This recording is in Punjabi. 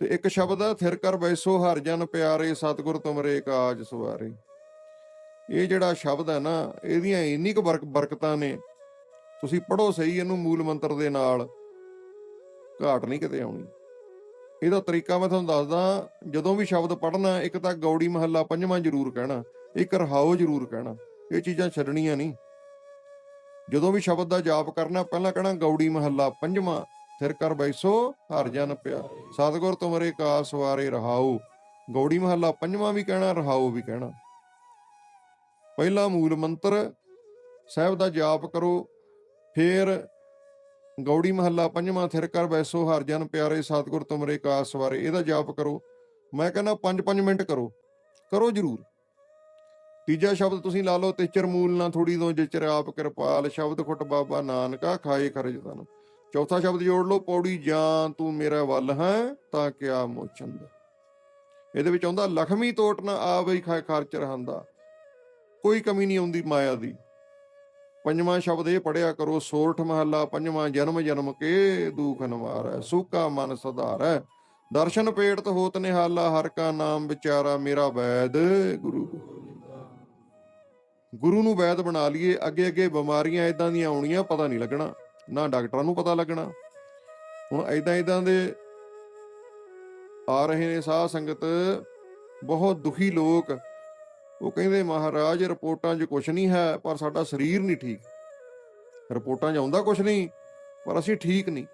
ਤੇ ਇੱਕ ਸ਼ਬਦ ਹੈ ਥਿਰ ਕਰ ਬੈਸੋ ਹਰ ਜਨ ਪਿਆਰੇ, ਸਤਿਗੁਰ ਤੁਮਰੇ ਕਾਜ ਸਵਾਰੇ। ਇਹ ਜਿਹੜਾ ਸ਼ਬਦ ਹੈ ਨਾ, ਇਹਦੀਆਂ ਇੰਨੀ ਕੁ ਬਰਕ- ਬਰਕਤਾਂ ਨੇ। ਤੁਸੀਂ ਪੜੋ ਸਹੀ ਇਹਨੂੰ ਮੂਲ ਮੰਤਰ ਦੇ ਨਾਲ। ਘਾਟ ਨਹੀਂ ਕਿਤੇ ਆਉਣੀ। ਇਹਦਾ ਤਰੀਕਾ ਮੈਂ ਤੁਹਾਨੂੰ ਦੱਸਦਾ, ਜਦੋਂ ਵੀ ਸ਼ਬਦ ਪੜਨਾ ਇੱਕ ਤਾਂ ਗੌੜੀ ਮਹੱਲਾ ਪੰਜਵਾਂ ਜ਼ਰੂਰ ਕਹਿਣਾ, ਇੱਕ ਰਹਾਓ ਜ਼ਰੂਰ ਕਹਿਣਾ, ਇਹ ਚੀਜ਼ਾਂ ਛੱਡਣੀਆਂ ਨਹੀਂ। ਜਦੋਂ ਵੀ ਸ਼ਬਦ ਦਾ ਜਾਪ ਕਰਨਾ, ਪਹਿਲਾਂ ਕਹਿਣਾ ਗੌੜੀ ਮਹੱਲਾ ਪੰਜਵਾਂ ਫਿਰ ਕਰ ਬੈਸੋ ਹਰ ਜਨ ਪਿਆ। ਸਤਿਗੁਰ ਤੁਮਰੇ ਕਾ ਸਵਾਰੇ ਰਹਾਓ ਗੌੜੀ ਮਹੱਲਾ ਪੰਜਵਾਂ ਵੀ ਕਹਿਣਾ ਰਹਾਓ ਵੀ ਕਹਿਣਾ। ਪਹਿਲਾ ਮੂਲ ਮੰਤਰ, ਸਾਹਿਬ ਦਾ ਜਾਪ ਕਰੋ। ਫਿਰ ਗੌੜੀ ਮਹੱਲਾ ਪੰਜਵਾਂ ਥਿਰ ਕਰ ਬੈਸੋ ਹਰ ਜਨ ਪਿਆਰੇ, ਸਤਿਗੁਰ ਤੁਮਰੇ ਕਾ ਸਵਾਰੇ ਇਹਦਾ ਜਾਪ ਕਰੋ। ਮੈਂ ਕਹਿੰਦਾ 5-5 ਮਿੰਟ ਕਰੋ। ਕਰੋ ਜਰੂਰ। ਤੀਜਾ ਸ਼ਬਦ ਤੁਸੀਂ ਲਾ ਲਓ, ਤਿਚਰ ਮੂਲ ਨਾ ਥੋੜੀ ਦੋ ਜਿਚਰ ਆਪ ਕਿਰਪਾਲ, ਸ਼ਬਦ ਖੁੱਟ ਬਾਬਾ ਨਾਨਕਾ, ਖਾਏ ਖਰਜ ਤਨ। ਚੌਥਾ ਸ਼ਬਦ ਜੋੜ ਲਓ, ਪੌੜੀ ਜਾਂ ਤੂੰ ਮੇਰਾ ਵੱਲ ਹੈ ਤਾਂ ਕਿਆ ਮੋਚੰਦ ਇਹਦੇ ਵਿੱਚ ਆਉਂਦਾ, ਲਖਮੀ ਤੋਟ ਨਾ ਆਵੇ ਖਾਏ ਖਰਚ ਰਹਾਂਦਾ ਕੋਈ ਕਮੀ ਨਹੀਂ ਆਉਂਦੀ ਮਾਇਆ ਦੀ। ਪੰਜਵਾਂ ਸ਼ਬਦ ਇਹ ਪੜਿਆ ਕਰੋ, ਸੋਰਠ ਮਹੱਲਾ ਪੰਜਵਾਂ ਜਨਮ ਜਨਮ ਕੇ ਦੁਖ ਨਿਵਾਰੈ, ਸੂਕਾ ਮਨ ਸੁਧਾਰੈ। ਦਰਸ਼ਨ ਪੇੜਤ ਹੋਤ ਨਿਹਾਲਾ, ਹਰ ਕਾ ਨਾਮ ਵਿਚਾਰਾ ਮੇਰਾ ਵੈਦ, ਗੁਰੂ ਗੁਰੂ ਨੂੰ ਵੈਦ ਬਣਾ ਲਈਏ, ਅੱਗੇ ਅੱਗੇ ਬਿਮਾਰੀਆਂ ਇਦਾਂ ਦੀਆਂ ਆਉਣੀਆਂ, ਪਤਾ ਨਹੀਂ ਲੱਗਣਾ। ਨਾ ਡਾਕਟਰਾਂ ਨੂੰ ਪਤਾ ਲੱਗਣਾ। ਹੁਣ ਇਦਾਂ ਇਦਾਂ ਦੇ ਆ ਰਹੇ ਨੇ ਸਾਧ ਸੰਗਤ, ਬਹੁਤ ਦੁਖੀ ਲੋਕ। ਉਹ ਕਹਿੰਦੇ, ਮਹਾਰਾਜ, ਰਿਪੋਰਟਾਂ 'ਚ ਕੁਝ ਨਹੀਂ ਹੈ, ਪਰ ਸਾਡਾ ਸਰੀਰ ਨਹੀਂ ਠੀਕ। ਰਿਪੋਰਟਾਂ 'ਚ ਆਉਂਦਾ ਕੁਝ ਨਹੀਂ, ਪਰ ਅਸੀਂ ਠੀਕ ਨਹੀਂ।